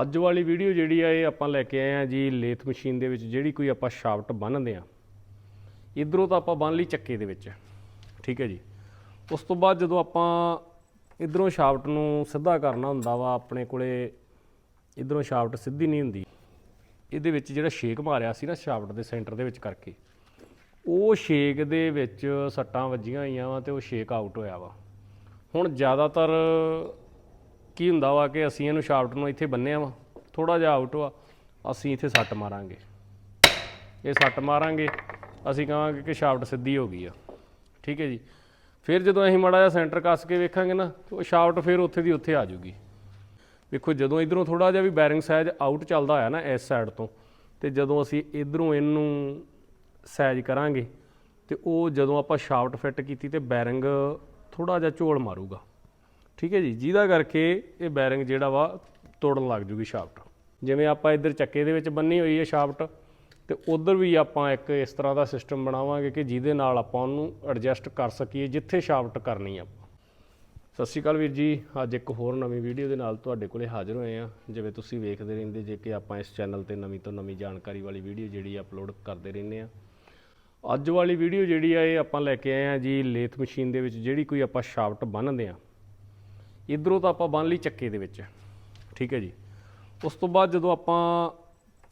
ਅੱਜ ਵਾਲੀ ਵੀਡੀਓ ਜਿਹੜੀ ਆ, ਇਹ ਆਪਾਂ ਲੈ ਕੇ ਆਏ ਆ ਜੀ, ਲੇਥ ਮਸ਼ੀਨ ਦੇ ਵਿੱਚ, ਜਿਹੜੀ ਕੋਈ ਆਪਾਂ ਸ਼ਾਫਟ ਬੰਨ੍ਹਦੇ ਆ। ਇਧਰੋਂ ਤਾਂ ਆਪਾਂ ਬੰਨ ਲਈ ਚੱਕੇ ਦੇ ਵਿੱਚ। ਠੀਕ ਹੈ ਜੀ। ਉਸ ਤੋਂ ਬਾਅਦ ਜਦੋਂ ਆਪਾਂ ਇਧਰੋਂ ਸ਼ਾਫਟ ਨੂੰ ਸਿੱਧਾ ਕਰਨਾ ਹੁੰਦਾ ਵਾ, ਆਪਣੇ ਕੋਲੇ ਇਧਰੋਂ ਸ਼ਾਫਟ ਸਿੱਧੀ ਨਹੀਂ ਹੁੰਦੀ। ਇਹਦੇ ਵਿੱਚ ਜਿਹੜਾ ਸ਼ੇਕ ਮਾਰਿਆ ਸੀ ਨਾ ਸ਼ਾਫਟ ਦੇ ਸੈਂਟਰ ਦੇ ਵਿੱਚ ਕਰਕੇ, ਉਹ ਸ਼ੇਕ ਦੇ ਵਿੱਚ ਸੱਟਾਂ ਵੱਜੀਆਂ ਹੋਈਆਂ ਵਾ ਤੇ ਉਹ ਸ਼ੇਕ ਆਊਟ ਹੋਇਆ ਵਾ। ਹੁਣ ਜ਼ਿਆਦਾਤਰ ਕੀ ਹੁੰਦਾ ਵਾ ਕਿ ਅਸੀਂ ਇਹਨੂੰ ਸ਼ਾਫਟ ਨੂੰ ਇੱਥੇ ਬੰਨਿਆ ਵਾ ਥੋੜਾ ਜਿਹਾ ਆਊਟ ਵਾ, ਅਸੀਂ ਇੱਥੇ ਸੱਟ ਮਾਰਾਂਗੇ। ਇਹ ਸੱਟ ਮਾਰਾਂਗੇ, ਅਸੀਂ ਕਹਾਂਗੇ ਕਿ ਸ਼ਾਫਟ ਸਿੱਧੀ ਹੋ ਗਈ ਆ। ਠੀਕ ਹੈ ਜੀ? ਫਿਰ ਜਦੋਂ ਅਸੀਂ ਮਾੜਾ ਜਿਹਾ ਸੈਂਟਰ ਕੱਸ ਕੇ ਵੇਖਾਂਗੇ ਨਾ, ਤੇ ਉਹ ਸ਼ਾਫਟ ਫਿਰ ਉੱਥੇ ਦੀ ਉੱਥੇ ਆ ਜਾਊਗੀ। ਵੇਖੋ, ਜਦੋਂ ਇਧਰੋਂ ਥੋੜਾ ਜਿਹਾ ਵੀ ਬੈਰਿੰਗ ਸਾਈਜ਼ ਆਊਟ ਚੱਲਦਾ ਹੋਇਆ ਨਾ ਇਸ ਸਾਈਡ ਤੋਂ, ਤੇ ਜਦੋਂ ਅਸੀਂ ਇਧਰੋਂ ਇਹਨੂੰ ਸਾਈਜ਼ ਕਰਾਂਗੇ, ਤੇ ਉਹ ਜਦੋਂ ਆਪਾਂ ਸ਼ਾਫਟ ਫਿੱਟ ਕੀਤੀ ਤੇ ਬੈਰਿੰਗ ਥੋੜਾ ਜਿਹਾ ਝੋਲ ਮਾਰੂਗਾ। ਠੀਕ ਹੈ ਜੀ? ਜਿਹਦਾ ਕਰਕੇ ਇਹ ਬੈਰਿੰਗ ਜਿਹੜਾ ਵਾ ਤੋੜਨ ਲੱਗ ਜੂਗੀ ਸ਼ਾਫਟ। ਜਿਵੇਂ ਆਪਾਂ ਇੱਧਰ ਚੱਕੇ ਦੇ ਵਿੱਚ ਬੰਨੀ ਹੋਈ ਹੈ ਸ਼ਾਫਟ, ਤੇ ਉਧਰ ਵੀ ਆਪਾਂ ਇੱਕ ਇਸ ਤਰ੍ਹਾਂ ਦਾ ਸਿਸਟਮ ਬਣਾਵਾਂਗੇ ਕਿ ਜਿਹਦੇ ਨਾਲ ਆਪਾਂ ਉਹਨੂੰ ਐਡਜਸਟ ਕਰ ਸਕੀਏ ਜਿੱਥੇ ਸ਼ਾਫਟ ਕਰਨੀ ਆ ਆਪਾਂ। ਸਤਿ ਸ਼੍ਰੀ ਅਕਾਲ ਵੀਰ ਜੀ, ਅੱਜ ਇੱਕ ਹੋਰ ਨਵੀਂ ਵੀਡੀਓ ਦੇ ਨਾਲ ਤੁਹਾਡੇ ਕੋਲੇ ਹਾਜ਼ਰ ਹੋਏ ਆ। ਜਿਵੇਂ ਤੁਸੀਂ ਵੇਖਦੇ ਰਹਿੰਦੇ ਜੇ ਕਿ ਆਪਾਂ ਇਸ ਚੈਨਲ ਤੇ ਨਵੀਂ ਤੋਂ ਨਵੀਂ ਜਾਣਕਾਰੀ ਵਾਲੀ ਵੀਡੀਓ ਜਿਹੜੀ ਅਪਲੋਡ ਕਰਦੇ ਰਹਿੰਦੇ ਆ। ਅੱਜ ਵਾਲੀ ਵੀਡੀਓ ਜਿਹੜੀ ਆ ਇਹ ਆਪਾਂ ਲੈ ਕੇ ਆਏ ਆ ਜੀ ਲੇਥ ਮਸ਼ੀਨ ਦੇ ਵਿੱਚ, ਜਿਹੜੀ ਕੋਈ ਆਪਾਂ ਸ਼ਾਫਟ ਬੰਨ੍ਹਦੇ ਆ। ਇਧਰੋਂ ਤਾਂ ਆਪਾਂ ਬੰਨ ਲਈ ਚੱਕੇ ਦੇ ਵਿੱਚ, ਠੀਕ ਹੈ ਜੀ। ਉਸ ਤੋਂ ਬਾਅਦ ਜਦੋਂ ਆਪਾਂ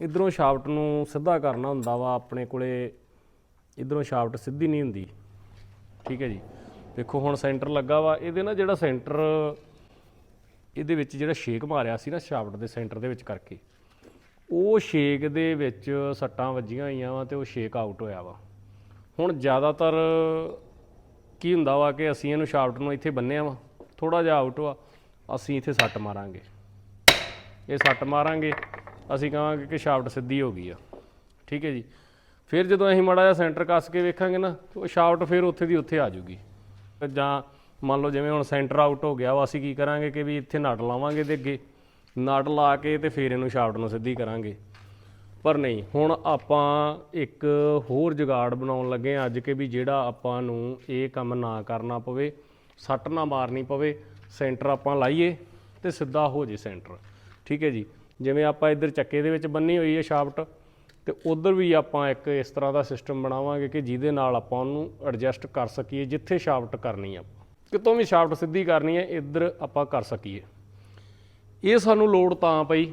ਇਧਰੋਂ ਸ਼ਾਫਟ ਨੂੰ ਸਿੱਧਾ ਕਰਨਾ ਹੁੰਦਾ ਵਾ, ਆਪਣੇ ਕੋਲੇ ਇਧਰੋਂ ਸ਼ਾਫਟ ਸਿੱਧੀ ਨਹੀਂ ਹੁੰਦੀ, ਠੀਕ ਹੈ ਜੀ। ਦੇਖੋ ਹੁਣ ਸੈਂਟਰ ਲੱਗਾ ਵਾ, ਇਹਦੇ ਨਾਲ ਜਿਹੜਾ ਸੈਂਟਰ, ਇਹਦੇ ਵਿੱਚ ਜਿਹੜਾ ਸ਼ੇਕ ਮਾਰਿਆ ਸੀ ਨਾ ਸ਼ਾਫਟ ਦੇ ਸੈਂਟਰ ਦੇ ਵਿੱਚ ਕਰਕੇ, ਉਹ ਸ਼ੇਕ ਦੇ ਵਿੱਚ ਸੱਟਾਂ ਵੱਜੀਆਂ ਹੋਈਆਂ ਵਾ ਤੇ ਉਹ ਸ਼ੇਕ ਆਊਟ ਹੋਇਆ ਵਾ। ਹੁਣ ਜ਼ਿਆਦਾਤਰ ਕੀ ਹੁੰਦਾ ਵਾ ਕਿ ਅਸੀਂ ਇਹਨੂੰ ਸ਼ਾਫਟ ਨੂੰ ਇੱਥੇ ਬੰਨਿਆ ਵਾ। ਥੋੜਾ ਜਿਹਾ ਆਊਟ ਵਾ ਅਸੀਂ ਇੱਥੇ ਸੱਟ ਮਾਰਾਂਗੇ। ਇਹ ਸੱਟ ਮਾਰਾਂਗੇ, ਅਸੀਂ ਕਹਾਂਗੇ ਕਿ ਸ਼ਾਫਟ ਸਿੱਧੀ ਹੋ ਗਈ ਆ। ਠੀਕ ਹੈ ਜੀ? ਫਿਰ ਜਦੋਂ ਅਸੀਂ ਮਾੜਾ ਜਿਹਾ ਸੈਂਟਰ ਕੱਸ ਕੇ ਵੇਖਾਂਗੇ ਨਾ ਉਹ ਸ਼ਾਫਟ ਫਿਰ ਉੱਥੇ ਦੀ ਉੱਥੇ ਆ ਜੂਗੀ ਜਾਂ ਮੰਨ ਲਓ ਜਿਵੇਂ ਹੁਣ ਸੈਂਟਰ ਆਊਟ ਹੋ ਗਿਆ ਵਾ ਅਸੀਂ ਕੀ ਕਰਾਂਗੇ ਕਿ ਵੀ ਇੱਥੇ ਨਟ ਲਾਵਾਂਗੇ ਤੇ ਅੱਗੇ। ਨਟ ਲਾ ਕੇ ਤੇ ਫਿਰ ਇਹਨੂੰ ਸ਼ਾਫਟ ਨੂੰ ਸਿੱਧੀ ਕਰਾਂਗੇ। ਪਰ ਨਹੀਂ, ਹੁਣ ਆਪਾਂ ਇੱਕ ਹੋਰ ਜੁਗਾੜ ਬਣਾਉਣ ਲੱਗੇ ਹਾਂ, ਅੱਜ ਕਿ ਵੀ ਜਿਹੜਾ ਆਪਾਂ ਨੂੰ ਇਹ ਕੰਮ ਨਾ ਕਰਨਾ ਪਵੇ। ਸੱਟ ਨਾ ਮਾਰਨੀ ਪਵੇ, ਸੈਂਟਰ ਆਪਾਂ ਲਾਈਏ ਤੇ ਸਿੱਧਾ ਹੋ ਜੇ ਸੈਂਟਰ। ਠੀਕ ਹੈ ਜੀ? ਜਿਵੇਂ ਆਪਾਂ ਇੱਧਰ ਚੱਕੇ ਦੇ ਵਿੱਚ ਬੰਨੀ ਹੋਈ ਹੈ ਸ਼ਾਫਟ, ਤੇ ਉਧਰ ਵੀ ਆਪਾਂ ਇੱਕ ਇਸ ਤਰ੍ਹਾਂ ਦਾ ਸਿਸਟਮ ਬਣਾਵਾਂਗੇ ਕਿ ਜਿਹਦੇ ਨਾਲ ਆਪਾਂ ਉਹਨੂੰ ਐਡਜਸਟ ਕਰ ਸਕੀਏ, ਜਿੱਥੇ ਸ਼ਾਫਟ ਕਰਨੀ ਆ ਕਿਤੋਂ ਵੀ ਸ਼ਾਫਟ ਸਿੱਧੀ ਕਰਨੀ ਹੈ, ਇੱਧਰ ਆਪਾਂ ਕਰ ਸਕੀਏ। ਇਹ ਸਾਨੂੰ ਲੋੜ ਤਾਂ ਪਈ,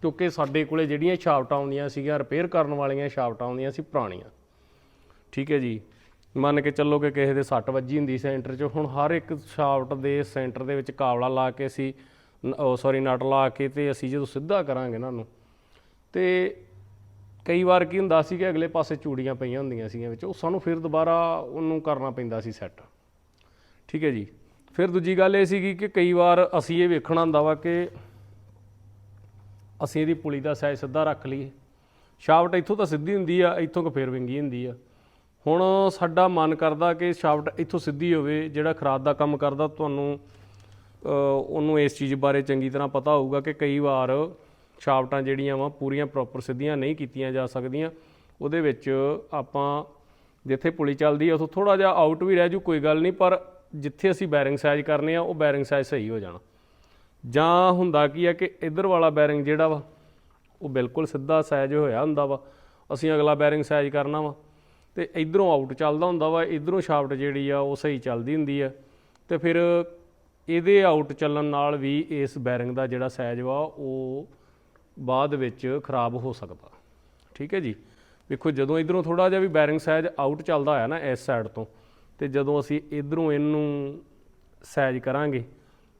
ਕਿਉਂਕਿ ਸਾਡੇ ਕੋਲੇ ਜਿਹੜੀਆਂ ਸ਼ਾਫਟਾਂ ਆਉਂਦੀਆਂ ਸੀਗੀਆਂ ਰਿਪੇਅਰ ਕਰਨ ਵਾਲੀਆਂ ਸ਼ਾਫਟਾਂ ਆਉਂਦੀਆਂ ਸੀ ਪੁਰਾਣੀਆਂ। ਠੀਕ ਹੈ ਜੀ? ਮੰਨ ਕੇ ਚੱਲੋ ਕਿ ਕਿਸੇ ਦੇ ਸੱਟ ਵੱਜੀ ਹੁੰਦੀ ਸੈਂਟਰ 'ਚ, ਹੁਣ ਹਰ ਇੱਕ ਸ਼ਾਫਟ ਦੇ ਸੈਂਟਰ ਦੇ ਵਿੱਚ ਕਾਵਲਾ ਲਾ ਕੇ ਅਸੀਂ ਸੌਰੀ ਨਟ ਲਾ ਕੇ ਤੇ ਅਸੀਂ ਜਦੋਂ ਸਿੱਧਾ ਕਰਾਂਗੇ ਇਹਨਾਂ ਨੂੰ ਤੇ ਕਈ ਵਾਰ ਕੀ ਹੁੰਦਾ ਸੀ ਕਿ ਅਗਲੇ ਪਾਸੇ ਚੂੜੀਆਂ ਪਈਆਂ ਹੁੰਦੀਆਂ ਸੀਗੀਆਂ ਵਿੱਚ, ਉਹ ਸਾਨੂੰ ਫਿਰ ਦੁਬਾਰਾ ਉਹਨੂੰ ਕਰਨਾ ਪੈਂਦਾ ਸੀ ਸੈੱਟ। ਠੀਕ ਹੈ ਜੀ? ਫਿਰ ਦੂਜੀ ਗੱਲ ਇਹ ਸੀਗੀ ਕਿ ਕਈ ਵਾਰ ਅਸੀਂ ਇਹ ਵੇਖਣਾ ਹੁੰਦਾ ਵਾ ਕਿ ਅਸੀਂ ਇਹਦੀ ਪੁਲੀ ਦਾ ਸਾਈਜ਼ ਸਿੱਧਾ ਰੱਖ ਲਈਏ, ਸ਼ਾਫਟ ਇੱਥੋਂ ਤਾਂ ਸਿੱਧੀ ਹੁੰਦੀ ਆ, ਇੱਥੋਂ ਕਿ ਫੇਰ ਵਿੰਗੀ ਹੁੰਦੀ ਆ। ਹੁਣ ਸਾਡਾ ਮਨ ਕਰਦਾ ਕਿ ਸ਼ਾਫਟ ਇੱਥੋਂ ਸਿੱਧੀ ਹੋਵੇ, ਜਿਹੜਾ ਖਰਾਦ ਦਾ ਕੰਮ ਕਰਦਾ, ਤੁਹਾਨੂੰ ਉਹਨੂੰ ਇਸ ਚੀਜ਼ ਬਾਰੇ ਚੰਗੀ ਤਰ੍ਹਾਂ ਪਤਾ ਹੋਊਗਾ ਕਿ ਕਈ ਵਾਰ ਸ਼ਾਫਟਾਂ ਜਿਹੜੀਆਂ ਵਾ, ਪੂਰੀਆਂ ਪ੍ਰੋਪਰ ਸਿੱਧੀਆਂ ਨਹੀਂ ਕੀਤੀਆਂ ਜਾ ਸਕਦੀਆਂ। ਉਹਦੇ ਵਿੱਚ ਆਪਾਂ ਜਿੱਥੇ ਪੁਲੀ ਚੱਲਦੀ ਆ, ਉਥੋਂ ਥੋੜਾ ਜਿਹਾ ਆਊਟ ਵੀ ਰਹਿ ਜੂ, ਕੋਈ ਗੱਲ ਨਹੀਂ, ਪਰ ਜਿੱਥੇ ਅਸੀਂ ਬੈਰਿੰਗ ਸਾਈਜ਼ ਕਰਨੇ ਆ, ਉਹ ਬੈਰਿੰਗ ਸਾਈਜ਼ ਸਹੀ ਹੋ ਜਾਣਾ। ਜਾਂ ਹੁੰਦਾ ਕੀ ਆ ਕਿ ਇਧਰ ਵਾਲਾ ਬੈਰਿੰਗ ਜਿਹੜਾ ਵਾ, ਉਹ ਬਿਲਕੁਲ ਸਿੱਧਾ ਸਾਈਜ਼ ਹੋਇਆ ਹੁੰਦਾ ਵਾ। ਅਸੀਂ ਅਗਲਾ ਬੈਰਿੰਗ ਸਾਈਜ਼ ਕਰਨਾ ਵਾ। ਤੇ ਇਧਰੋਂ ਆਊਟ ਚੱਲਦਾ ਹੁੰਦਾ ਵਾ, ਇਧਰੋਂ ਸ਼ਾਫਟ ਜਿਹੜੀ ਆ ਉਹ ਸਹੀ ਚੱਲਦੀ ਹੁੰਦੀ ਆ। ਤੇ ਫਿਰ ਇਹਦੇ ਆਊਟ ਚੱਲਣ ਨਾਲ ਵੀ ਇਸ ਬੈਰਿੰਗ ਦਾ ਜਿਹੜਾ ਸਾਈਜ਼ ਵਾ, ਉਹ ਬਾਅਦ ਵਿੱਚ ਖਰਾਬ ਹੋ ਸਕਦਾ। ਠੀਕ ਹੈ ਜੀ? ਵੇਖੋ, ਜਦੋਂ ਇਧਰੋਂ ਥੋੜਾ ਜਿਹਾ ਵੀ ਬੈਰਿੰਗ ਸਾਈਜ਼ ਆਊਟ ਚੱਲਦਾ ਹੋਇਆ ਨਾ ਇਸ ਸਾਈਡ ਤੋਂ, ਤੇ ਜਦੋਂ ਅਸੀਂ ਇਧਰੋਂ ਇਹਨੂੰ ਸਾਈਜ਼ ਕਰਾਂਗੇ,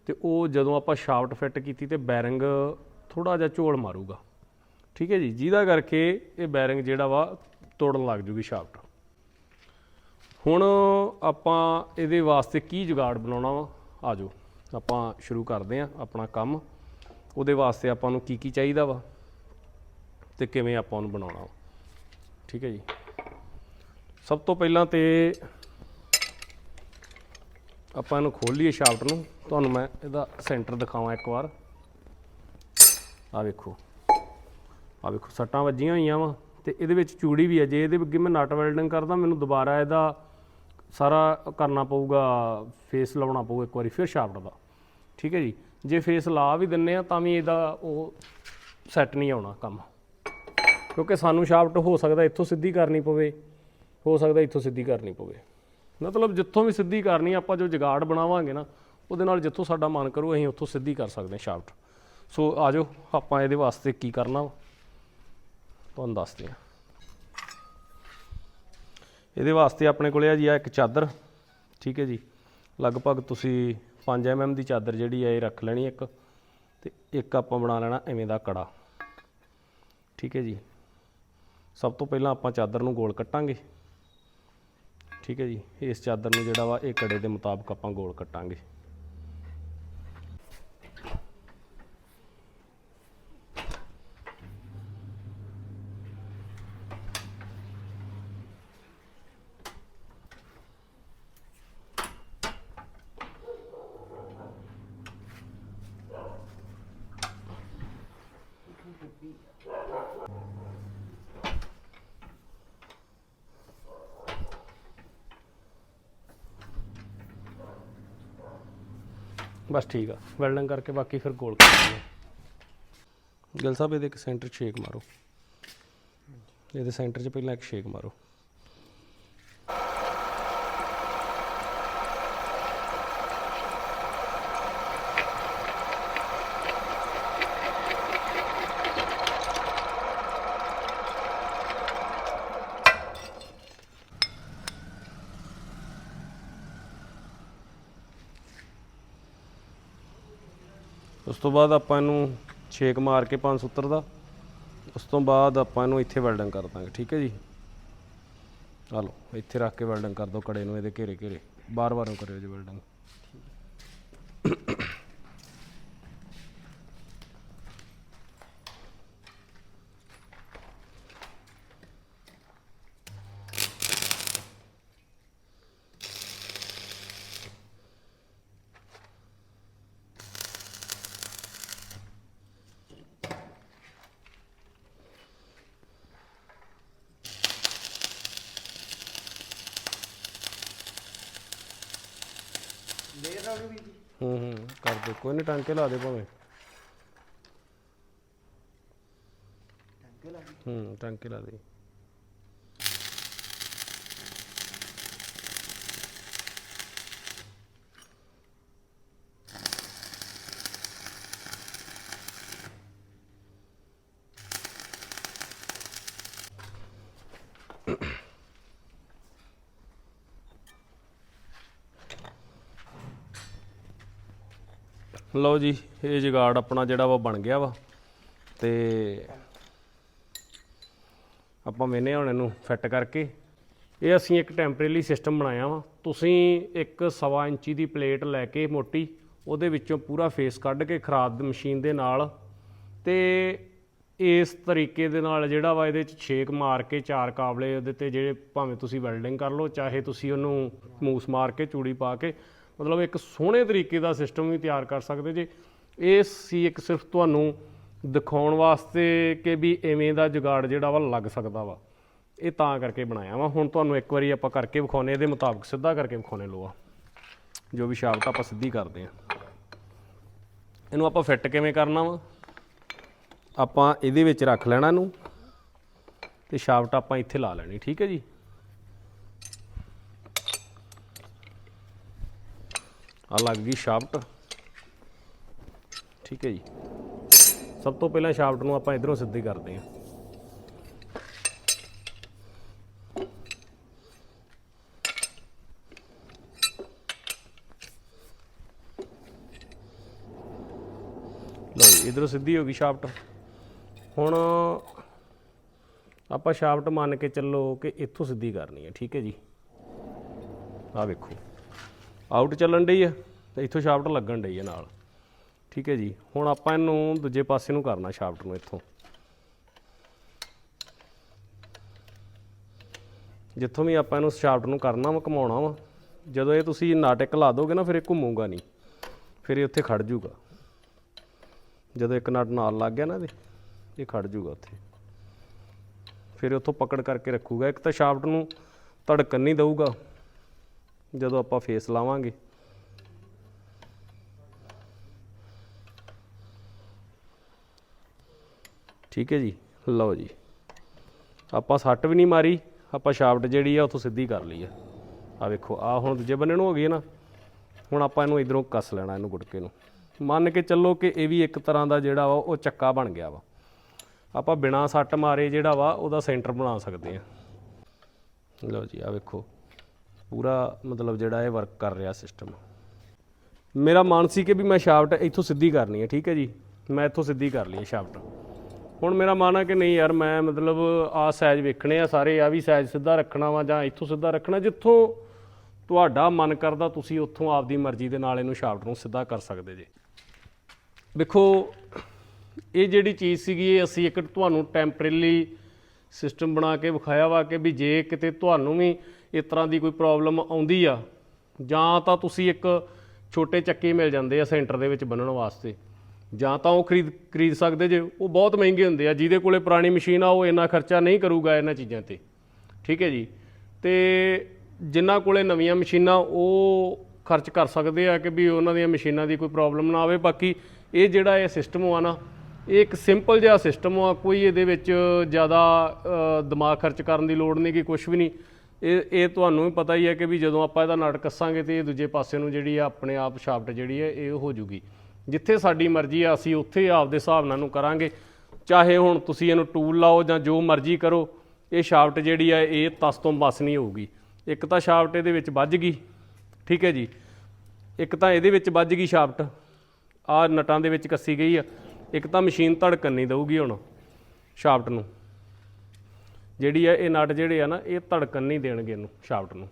ਤੇ ਉਹ ਜਦੋਂ ਆਪਾਂ ਸ਼ਾਫਟ ਫਿੱਟ ਕੀਤੀ ਤੇ ਬੈਰਿੰਗ ਥੋੜਾ ਜਿਹਾ ਝੋਲ ਮਾਰੂਗਾ। ਠੀਕ ਹੈ ਜੀ? ਜਿਹਦਾ ਕਰਕੇ ਇਹ ਬੈਰਿੰਗ ਜਿਹੜਾ ਵਾ ਤੋੜਨ ਲੱਗ ਜੂਗੀ ਸ਼ਾਫਟ ਹੁਣ ਆਪਾਂ ਇਹਦੇ ਵਾਸਤੇ ਕੀ ਜੁਗਾੜ ਬਣਾਉਣਾ ਵਾ? ਆਜੋ, ਆਪਾਂ ਸ਼ੁਰੂ ਕਰਦੇ ਆਂ ਆਪਣਾ ਕੰਮ। ਉਹਦੇ ਵਾਸਤੇ ਆਪਾਂ ਨੂੰ ਕੀ ਕੀ ਚਾਹੀਦਾ ਵਾ ਤੇ ਕਿਵੇਂ ਆਪਾਂ ਉਹਨੂੰ ਬਣਾਉਣਾ ਵਾ? ਠੀਕ ਹੈ ਜੀ। ਸਭ ਤੋਂ ਪਹਿਲਾਂ ਤੇ ਆਪਾਂ ਇਹਨੂੰ ਖੋਲ ਲਈਏ ਸ਼ਾਫਟ ਨੂੰ। ਤੁਹਾਨੂੰ ਮੈਂ ਇਹਦਾ ਸੈਂਟਰ ਦਿਖਾਵਾਂ ਇੱਕ ਵਾਰ। ਆ ਵੇਖੋ। ਆ ਵੇਖੋ, ਸੱਟਾਂ ਵੱਜੀਆਂ ਹੋਈਆਂ ਵਾ ਤੇ ਇਹਦੇ ਵਿੱਚ ਚੂੜੀ ਵੀ ਹੈ। ਜੇ ਇਹਦੇ ਅੱਗੇ ਮੈਂ ਨਟ ਵੈਲਡਿੰਗ ਕਰਦਾ, ਮੈਨੂੰ ਦੁਬਾਰਾ ਇਹਦਾ ਸਾਰਾ ਕਰਨਾ ਪਊਗਾ ਫੇਸ ਲਾਉਣਾ ਪਊਗਾ ਇੱਕ ਵਾਰੀ, ਫਿਰ ਸ਼ਾਫਟ ਦਾ। ਠੀਕ ਹੈ ਜੀ? ਜੇ ਫੇਸ ਲਾ ਵੀ ਦਿੰਨੇ ਆ, ਤਾਂ ਵੀ ਇਹਦਾ ਉਹ ਸੈੱਟ ਨਹੀਂ ਆਉਣਾ ਕੰਮ। ਕਿਉਂਕਿ ਸਾਨੂੰ ਸ਼ਾਫਟ ਹੋ ਸਕਦਾ ਇੱਥੋਂ ਸਿੱਧੀ ਕਰਨੀ ਪਵੇ, ਹੋ ਸਕਦਾ ਇੱਥੋਂ ਸਿੱਧੀ ਕਰਨੀ ਪਵੇ। ਮਤਲਬ ਜਿੱਥੋਂ ਵੀ ਸਿੱਧੀ ਕਰਨੀ ਆਪਾਂ ਜੋ ਜਗਾੜ ਬਣਾਵਾਂਗੇ ਨਾ, ਉਹਦੇ ਨਾਲ ਜਿੱਥੋਂ ਸਾਡਾ ਮਨ ਕਰੂ, ਅਸੀਂ ਉੱਥੋਂ ਸਿੱਧੀ ਕਰ ਸਕਦੇ ਹਾਂ ਸ਼ਾਫਟ ਸੋ ਆਜੋ ਆਪਾਂ ਇਹਦੇ ਵਾਸਤੇ ਕੀ ਕਰਨਾ ਵਾ, ਤੁਹਾਨੂੰ ਦੱਸਦੇ ਹਾਂ। ਇਹਦੇ ਵਾਸਤੇ ਆਪਣੇ ਕੋਲੇ ਆ ਜੀ ਆ ਇੱਕ ਚਾਦਰ, ਠੀਕ ਹੈ ਜੀ। ਲਗਭਗ ਤੁਸੀਂ 5 mm ਦੀ ਚਾਦਰ ਜਿਹੜੀ ਹੈ ਇਹ ਰੱਖ ਲੈਣੀ ਇੱਕ ਤੇ ਇੱਕ ਆਪਾਂ ਬਣਾ ਲੈਣਾ ਐਵੇਂ ਦਾ ਕੜਾ, ਠੀਕ ਹੈ ਜੀ। ਸਭ ਤੋਂ ਪਹਿਲਾਂ ਆਪਾਂ ਚਾਦਰ ਨੂੰ ਗੋਲ ਕੱਟਾਂਗੇ, ਠੀਕ ਹੈ ਜੀ। ਇਸ ਚਾਦਰ ਨੂੰ ਜਿਹੜਾ ਵਾ, ਇਹ ਕੜੇ ਦੇ ਮੁਤਾਬਕ ਆਪਾਂ ਗੋਲ ਕੱਟਾਂਗੇ। ਬਸ ਠੀਕ ਆ। ਵੈਲਡਿੰਗ ਕਰਕੇ ਬਾਕੀ ਫਿਰ ਗੋਲ ਕਰ ਦਿੰਦੇ ਗਿਲ ਸਾਹਿਬ, ਇਹਦੇ ਇੱਕ ਸੈਂਟਰ ਛੇਕ ਮਾਰੋ। ਇਹਦੇ ਸੈਂਟਰ 'ਚ ਪਹਿਲਾਂ ਇੱਕ ਛੇਕ ਮਾਰੋ। ਉਸ ਤੋਂ ਬਾਅਦ ਆਪਾਂ ਇਹਨੂੰ ਛੇਕ ਮਾਰ ਕੇ 570 ਦਾ, ਉਸ ਤੋਂ ਬਾਅਦ ਆਪਾਂ ਇਹਨੂੰ ਇੱਥੇ ਵੈਲਡਿੰਗ ਕਰ ਦਾਂਗੇ, ਠੀਕ ਹੈ ਜੀ? ਆ ਲਓ, ਇੱਥੇ ਰੱਖ ਕੇ ਵੈਲਡਿੰਗ ਕਰ ਦਿਓ ਕੜੇ ਨੂੰ, ਇਹਦੇ ਘੇਰੇ ਘੇਰੇ ਬਾਰ-ਬਾਰ ਕਰਿਓ ਜੀ ਵੈਲਡਿੰਗ ਜੀ ਹੂੰ ਹੂੰ ਕਰ ਦੇ ਕੋਈ ਨਹੀਂ ਟਾਂਕੇ ਲਾ ਦੇ ਭਾਵੇਂ। ਟੰਗੇ ਲਾ ਜੀ ਹੂੰ ਟਾਂਕੇ ਲਾ ਦੇ। ਲਓ ਜੀ, ਇਹ ਜਗਾੜ ਆਪਣਾ ਜਿਹੜਾ ਵਾ ਬਣ ਗਿਆ ਵਾ। ਤੇ ਆਪਾਂ ਮੈਨੇ ਹੁਣ ਇਹਨੂੰ ਫਿੱਟ ਕਰਕੇ। ਇਹ ਅਸੀਂ ਇੱਕ ਟੈਂਪਰੇਰੀ ਸਿਸਟਮ ਬਣਾਇਆ ਵਾ। ਤੁਸੀਂ ਇੱਕ ਸਵਾ ਇੰਚੀ ਦੀ ਪਲੇਟ ਲੈ ਕੇ ਮੋਟੀ, ਉਹਦੇ ਵਿੱਚੋਂ ਪੂਰਾ ਫੇਸ ਕੱਢ ਕੇ ਖਰਾਦ ਮਸ਼ੀਨ ਦੇ ਨਾਲ। ਤੇ ਇਸ ਤਰੀਕੇ ਦੇ ਨਾਲ ਜਿਹੜਾ ਵਾ ਇਹਦੇ ਚ ਛੇਕ ਮਾਰ ਕੇ ਚਾਰ ਕਾਬਲੇ ਉਹਦੇ ਤੇ ਜਿਹੜੇ ਭਾਵੇਂ ਤੁਸੀਂ ਵੈਲਡਿੰਗ ਕਰ ਲਓ, ਚਾਹੇ ਤੁਸੀਂ ਉਹਨੂੰ ਮੂਸ ਮਾਰ ਕੇ, ਚੂੜੀ ਪਾ ਕੇ ਮਤਲਬ ਇੱਕ ਸੋਹਣੇ ਤਰੀਕੇ ਦਾ ਸਿਸਟਮ ਵੀ ਤਿਆਰ ਕਰ ਸਕਦੇ ਜੇ। ਇਹ ਸੀ ਇੱਕ ਸਿਰਫ ਤੁਹਾਨੂੰ ਦਿਖਾਉਣ ਵਾਸਤੇ ਕਿ ਵੀ ਐਵੇਂ ਦਾ ਜੁਗਾੜ ਜਿਹੜਾ ਵਾ ਲੱਗ ਸਕਦਾ ਵਾ। ਇਹ ਤਾਂ ਕਰਕੇ ਬਣਾਇਆ ਵਾ। ਹੁਣ ਤੁਹਾਨੂੰ ਇੱਕ ਵਾਰੀ ਆਪਾਂ ਕਰਕੇ ਵਿਖਾਉਨੇ ਇਹਦੇ ਮੁਤਾਬਕ ਸਿੱਧਾ ਕਰਕੇ ਵਿਖਾਉਨੇ ਲੋਆ ਜੋ ਵੀ ਸ਼ਾਫਟ ਆਪਾਂ ਸਿੱਧੀ ਕਰਦੇ ਆ ਇਹਨੂੰ ਆਪਾਂ ਫਿੱਟ ਕਿਵੇਂ ਕਰਨਾ ਵਾ? ਆਪਾਂ ਇਹਦੇ ਵਿੱਚ ਰੱਖ ਲੈਣਾ ਇਹਨੂੰ। ਤੇ ਸ਼ਾਫਟ ਆਪਾਂ ਇੱਥੇ ਲਾ ਲੈਣੀ। ਠੀਕ ਹੈ ਜੀ? ਆ ਲੱਗ ਗਈ ਸ਼ਾਫਟ। ਠੀਕ ਹੈ ਜੀ। ਸਭ ਤੋਂ ਪਹਿਲਾਂ ਸ਼ਾਫਟ ਨੂੰ ਆਪਾਂ ਇਧਰੋਂ ਸਿੱਧੀ ਕਰਦੇ ਹਾਂ। ਲਓ ਜੀ, ਇਧਰੋਂ ਸਿੱਧੀ ਹੋ ਗਈ ਸ਼ਾਫਟ। ਹੁਣ ਆਪਾਂ ਸ਼ਾਫਟ ਮੰਨ ਕੇ ਚੱਲੋ ਕਿ ਇੱਥੋਂ ਸਿੱਧੀ ਕਰਨੀ ਹੈ। ਠੀਕ ਹੈ ਜੀ। ਆਹ ਵੇਖੋ। ਆਊਟ ਚੱਲਣ ਡਈ ਆ ਤੇ ਇੱਥੋਂ ਸ਼ਾਫਟ ਲੱਗਣ ਡਈ ਆ ਨਾਲ। ਠੀਕ ਹੈ ਜੀ। ਹੁਣ ਆਪਾਂ ਇਹਨੂੰ ਦੂਜੇ ਪਾਸੇ ਨੂੰ ਕਰਨਾ ਸ਼ਾਫਟ ਨੂੰ ਇੱਥੋਂ। ਜਿੱਥੋਂ ਵੀ ਆਪਾਂ ਇਹਨੂੰ ਸ਼ਾਫਟ ਨੂੰ ਕਰਨਾ ਵਾ, ਘਮਾਉਣਾ ਵਾ, ਜਦੋਂ ਇਹ ਤੁਸੀਂ ਨਾਟਕ ਲਾ ਦੋਗੇ ਨਾ, ਫਿਰ ਇਹ ਘੁੰਮੂਗਾ ਨਹੀਂ। ਫਿਰ ਇਹ ਉੱਥੇ ਖੜ ਜੂਗਾ। ਜਦੋਂ ਇੱਕ ਨਾਟ ਨਾਲ ਲੱਗ ਗਿਆ ਨਾ ਇਹਦੇ, ਇਹ ਖੜ ਜੂਗਾ ਉੱਥੇ। ਫਿਰ ਉੱਥੋਂ ਪਕੜ ਕਰਕੇ ਰੱਖੂਗਾ। ਇੱਕ ਤਾਂ ਸ਼ਾਫਟ ਨੂੰ ਧੜਕਣ ਨਹੀਂ ਦਊਗਾ। ਜਦੋਂ ਆਪਾਂ ਫੇਸ ਲਾਵਾਂਗੇ। ਠੀਕ ਹੈ ਜੀ? ਲਓ ਜੀ। ਆਪਾਂ ਸੱਟ ਵੀ ਨਹੀਂ ਮਾਰੀ, ਆਪਾਂ ਸ਼ਾਫਟ ਜਿਹੜੀ ਆ ਉੱਥੋਂ ਸਿੱਧੀ ਕਰ ਲਈ ਆ। ਆ ਵੇਖੋ ਆ ਹੁਣ ਦੂਜੇ ਬੰਨੇ ਨੂੰ ਹੋ ਗਈ ਨਾ। ਹੁਣ ਆਪਾਂ ਇਹਨੂੰ ਇਧਰੋਂ ਕੱਸ ਲੈਣਾ, ਇਹਨੂੰ ਗੁੜਕੇ ਨੂੰ। ਮੰਨ ਕੇ ਚੱਲੋ ਕਿ ਇਹ ਵੀ ਇੱਕ ਤਰ੍ਹਾਂ ਦਾ ਜਿਹੜਾ ਵਾ, ਉਹ ਚੱਕਾ ਬਣ ਗਿਆ ਵਾ। ਆਪਾਂ ਬਿਨਾ ਸੱਟ ਮਾਰੇ ਜਿਹੜਾ ਵਾ, ਉਹਦਾ ਸੈਂਟਰ ਬਣਾ ਸਕਦੇ ਆ ਲਓ ਜੀ ਆ ਵੇਖੋ। ਪੂਰਾ ਮਤਲਬ ਜਿਹੜਾ ਇਹ ਵਰਕ ਕਰ ਰਿਹਾ ਸਿਸਟਮ ਮੇਰਾ ਮਨ ਸੀ ਕਿ ਵੀ ਮੈਂ ਸ਼ਾਫਟ ਇੱਥੋਂ ਸਿੱਧੀ ਕਰਨੀ ਹੈ, ਠੀਕ ਹੈ ਜੀ? ਮੈਂ ਇੱਥੋਂ ਸਿੱਧੀ ਕਰ ਲਈ ਹੈ ਸ਼ਾਫਟ ਹੁਣ ਮੇਰਾ ਮਨ ਆ ਕਿ ਨਹੀਂ ਯਾਰ, ਮੈਂ ਮਤਲਬ ਆ ਸਾਈਜ਼ ਵੇਖਣੇ ਆ ਸਾਰੇ, ਆ ਵੀ ਸਾਈਜ਼ ਸਿੱਧਾ ਰੱਖਣਾ ਵਾ ਜਾਂ ਇੱਥੋਂ ਸਿੱਧਾ ਰੱਖਣਾ, ਜਿੱਥੋਂ ਤੁਹਾਡਾ ਮਨ ਕਰਦਾ ਤੁਸੀਂ ਉੱਥੋਂ ਆਪਦੀ ਮਰਜ਼ੀ ਦੇ ਨਾਲ ਇਹਨੂੰ ਸ਼ਾਫਟ ਨੂੰ ਸਿੱਧਾ ਕਰ ਸਕਦੇ ਜੇ। ਵੇਖੋ, ਇਹ ਜਿਹੜੀ ਚੀਜ਼ ਸੀਗੀ, ਇਹ ਅਸੀਂ ਇੱਕ ਤੁਹਾਨੂੰ ਟੈਂਪਰੇਰੀ ਸਿਸਟਮ ਬਣਾ ਕੇ ਵਿਖਾਇਆ ਵਾ ਕਿ ਵੀ ਜੇ ਕਿਤੇ ਤੁਹਾਨੂੰ ਵੀ ਇਸ ਤਰ੍ਹਾਂ ਦੀ ਕੋਈ ਪ੍ਰੋਬਲਮ ਆਉਂਦੀ ਆ, ਜਾਂ ਤਾਂ ਤੁਸੀਂ ਇੱਕ ਛੋਟੇ ਚੱਕੇ ਮਿਲ ਜਾਂਦੇ ਆ ਸੈਂਟਰ ਦੇ ਵਿੱਚ ਬੰਨਣ ਵਾਸਤੇ, ਜਾਂ ਤਾਂ ਉਹ ਖਰੀਦ ਖਰੀਦ ਸਕਦੇ ਜੇ, ਉਹ ਬਹੁਤ ਮਹਿੰਗੇ ਹੁੰਦੇ ਆ, ਜਿਹਦੇ ਕੋਲੇ ਪੁਰਾਣੀ ਮਸ਼ੀਨ ਆ, ਉਹ ਇੰਨਾ ਖਰਚਾ ਨਹੀਂ ਕਰੂਗਾ ਇਹਨਾਂ ਚੀਜ਼ਾਂ ਤੇ। ਠੀਕ ਹੈ ਜੀ? ਤੇ ਜਿਨ੍ਹਾਂ ਕੋਲੇ ਨਵੀਆਂ ਮਸ਼ੀਨਾਂ, ਉਹ ਖਰਚ ਕਰ ਸਕਦੇ ਆ ਕਿ ਵੀ ਉਹਨਾਂ ਦੀਆਂ ਮਸ਼ੀਨਾਂ ਦੀ ਕੋਈ ਪ੍ਰੋਬਲਮ ਨਾ ਆਵੇ। ਬਾਕੀ ਇਹ ਜਿਹੜਾ ਇਹ ਸਿਸਟਮ ਆ ਨਾ, ਇਹ ਇੱਕ ਸਿੰਪਲ ਜਿਹਾ ਸਿਸਟਮ ਆ, ਕੋਈ ਇਹਦੇ ਵਿੱਚ ਜ਼ਿਆਦਾ ਦਿਮਾਗ ਖਰਚ ਕਰਨ ਦੀ ਲੋੜ ਨਹੀਂ ਕਿ ਕੁਝ ਵੀ ਨਹੀਂ। ਇਹ ਇਹ ਤੁਹਾਨੂੰ ਵੀ ਪਤਾ ਹੀ ਹੈ ਕਿ ਵੀ ਜਦੋਂ ਆਪਾਂ ਇਹਦਾ ਨਟ ਕੱਸਾਂਗੇ ਤੇ ਇਹ ਦੂਜੇ ਪਾਸੇ ਨੂੰ ਜਿਹੜੀ ਆ ਆਪਣੇ ਆਪ ਸ਼ਾਫਟ ਜਿਹੜੀ ਹੈ, ਇਹ ਹੋ ਜੂਗੀ। ਜਿੱਥੇ ਸਾਡੀ ਮਰਜ਼ੀ ਆ, ਅਸੀਂ ਉੱਥੇ ਆਪਦੇ ਹਿਸਾਬ ਨਾਲ ਨੂੰ ਕਰਾਂਗੇ। ਚਾਹੇ ਹੁਣ ਤੁਸੀਂ ਇਹਨੂੰ ਟੂਲ ਲਾਓ ਜਾਂ ਜੋ ਮਰਜ਼ੀ ਕਰੋ, ਇਹ ਸ਼ਾਫਟ ਜਿਹੜੀ ਆ, ਇਹ ਤਸ ਤੋਂ ਬਸ ਨਹੀਂ ਹੋਊਗੀ। ਇੱਕ ਤਾਂ ਸ਼ਾਫਟ ਇਹਦੇ ਵਿੱਚ ਵੱਜ ਗਈ, ਠੀਕ ਹੈ ਜੀ। ਇੱਕ ਤਾਂ ਇਹਦੇ ਵਿੱਚ ਵੱਜ ਗਈ ਸ਼ਾਫਟ ਆ ਨਟਾਂ ਦੇ ਵਿੱਚ ਕੱਸੀ ਗਈ ਆ। ਇੱਕ ਤਾਂ ਮਸ਼ੀਨ ਧੜਕਣ ਨਹੀਂ ਦਊਗੀ ਹੁਣ ਸ਼ਾਫਟ ਨੂੰ। ਜਿਹੜੀ ਆ, ਇਹ ਨਟ ਜਿਹੜੇ ਆ ਨਾ, ਇਹ ਧੜਕਣ ਨਹੀਂ ਦੇਣਗੇ ਇਹਨੂੰ, ਸ਼ਾਫਟ ਨੂੰ।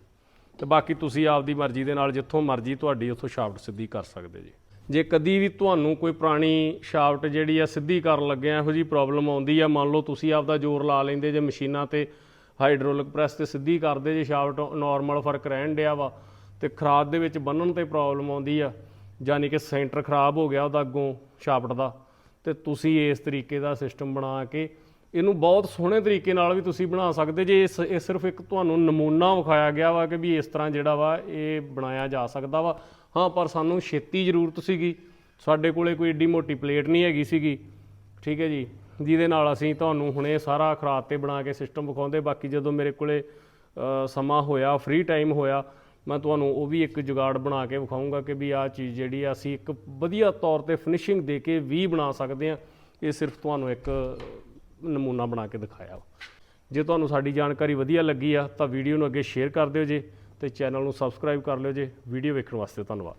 ਤੇ ਬਾਕੀ ਤੁਸੀਂ ਆਪਦੀ ਮਰਜ਼ੀ ਦੇ ਨਾਲ ਜਿੱਥੋਂ ਮਰਜ਼ੀ ਤੁਹਾਡੀ ਉੱਥੋਂ ਸ਼ਾਫਟ ਸਿੱਧੀ ਕਰ ਸਕਦੇ ਜੀ। ਜੇ ਕਦੀ ਵੀ ਤੁਹਾਨੂੰ ਕੋਈ ਪੁਰਾਣੀ ਸ਼ਾਫਟ ਜਿਹੜੀ ਆ ਸਿੱਧੀ ਕਰਨ ਲੱਗਿਆ, ਇਹੋ ਜੀ ਪ੍ਰੋਬਲਮ ਆਉਂਦੀ ਆ, ਮੰਨ ਲਓ ਤੁਸੀਂ ਆਪਦਾ ਜ਼ੋਰ ਲਾ ਲੈਂਦੇ ਜੇ ਮਸ਼ੀਨਾਂ ਤੇ, ਹਾਈਡ੍ਰੋਲਿਕ ਪ੍ਰੈਸ ਤੇ ਸਿੱਧੀ ਕਰਦੇ ਜੇ ਸ਼ਾਫਟ ਨਾਰਮਲ ਫ਼ਰਕ ਰਹਿਣ ਡਿਆ ਵਾ, ਤੇ ਖਰਾਦ ਦੇ ਵਿੱਚ ਬੰਨਣ ਤੇ ਪ੍ਰੋਬਲਮ ਆਉਂਦੀ ਆ, ਯਾਨੀ ਕਿ ਸੈਂਟਰ ਖਰਾਬ ਹੋ ਗਿਆ ਉਹਦਾ ਅੱਗੋਂ ਸ਼ਾਫਟ ਦਾ, ਤੇ ਤੁਸੀਂ ਇਸ ਤਰੀਕੇ ਦਾ ਸਿਸਟਮ ਬਣਾ ਕੇ ਇਹਨੂੰ ਬਹੁਤ ਸੋਹਣੇ ਤਰੀਕੇ ਨਾਲ ਵੀ ਤੁਸੀਂ ਬਣਾ ਸਕਦੇ ਜੇ ਇਸ, ਇਹ ਸਿਰਫ ਇੱਕ ਤੁਹਾਨੂੰ ਨਮੂਨਾ ਵਿਖਾਇਆ ਗਿਆ ਵਾ ਕਿ ਵੀ ਇਸ ਤਰ੍ਹਾਂ ਜਿਹੜਾ ਵਾ ਇਹ ਬਣਾਇਆ ਜਾ ਸਕਦਾ ਵਾ। ਹਾਂ, ਪਰ ਸਾਨੂੰ ਛੇਤੀ ਜ਼ਰੂਰਤ ਸੀਗੀ। ਸਾਡੇ ਕੋਲੇ ਕੋਈ ਏਡੀ ਮੋਟੀ ਪਲੇਟ ਨਹੀਂ ਹੈਗੀ ਸੀਗੀ। ਠੀਕ ਹੈ ਜੀ? ਜਿਹਦੇ ਨਾਲ ਅਸੀਂ ਤੁਹਾਨੂੰ ਹੁਣੇ ਸਾਰਾ ਖਰਾਤ ਤੇ ਬਣਾ ਕੇ ਸਿਸਟਮ ਵਿਖਾਉਂਦੇ। ਬਾਕੀ ਜਦੋਂ ਮੇਰੇ ਕੋਲੇ ਸਮਾਂ ਹੋਇਆ ਫ੍ਰੀ ਟਾਈਮ ਹੋਇਆ, ਮੈਂ ਤੁਹਾਨੂੰ ਉਹ ਵੀ ਇੱਕ ਜੁਗਾੜ ਬਣਾ ਕੇ ਵਿਖਾਊਂਗਾ ਕਿ ਵੀ ਆਹ ਚੀਜ਼ ਜਿਹੜੀ ਆ ਅਸੀਂ ਇੱਕ ਵਧੀਆ ਤੌਰ ਤੇ ਫਿਨਿਸ਼ਿੰਗ ਦੇ ਕੇ ਵੀ ਬਣਾ ਸਕਦੇ ਆ ਇਹ ਸਿਰਫ ਤੁਹਾਨੂੰ ਇੱਕ ਨਮੂਨਾ ਬਣਾ ਕੇ ਦਿਖਾਇਆ ਜੇ ਤੁਹਾਨੂੰ ਸਾਡੀ ਜਾਣਕਾਰੀ ਵਧੀਆ ਲੱਗੀ ਆ ਤਾਂ ਵੀਡੀਓ ਨੂੰ ਅੱਗੇ ਸ਼ੇਅਰ ਕਰ ਦਿਓ ਜੇ ਤੇ ਚੈਨਲ ਨੂੰ ਸਬਸਕ੍ਰਾਈਬ ਕਰ ਲਿਓ ਜੇ। ਵੀਡੀਓ ਵੇਖਣ ਵਾਸਤੇ ਧੰਨਵਾਦ।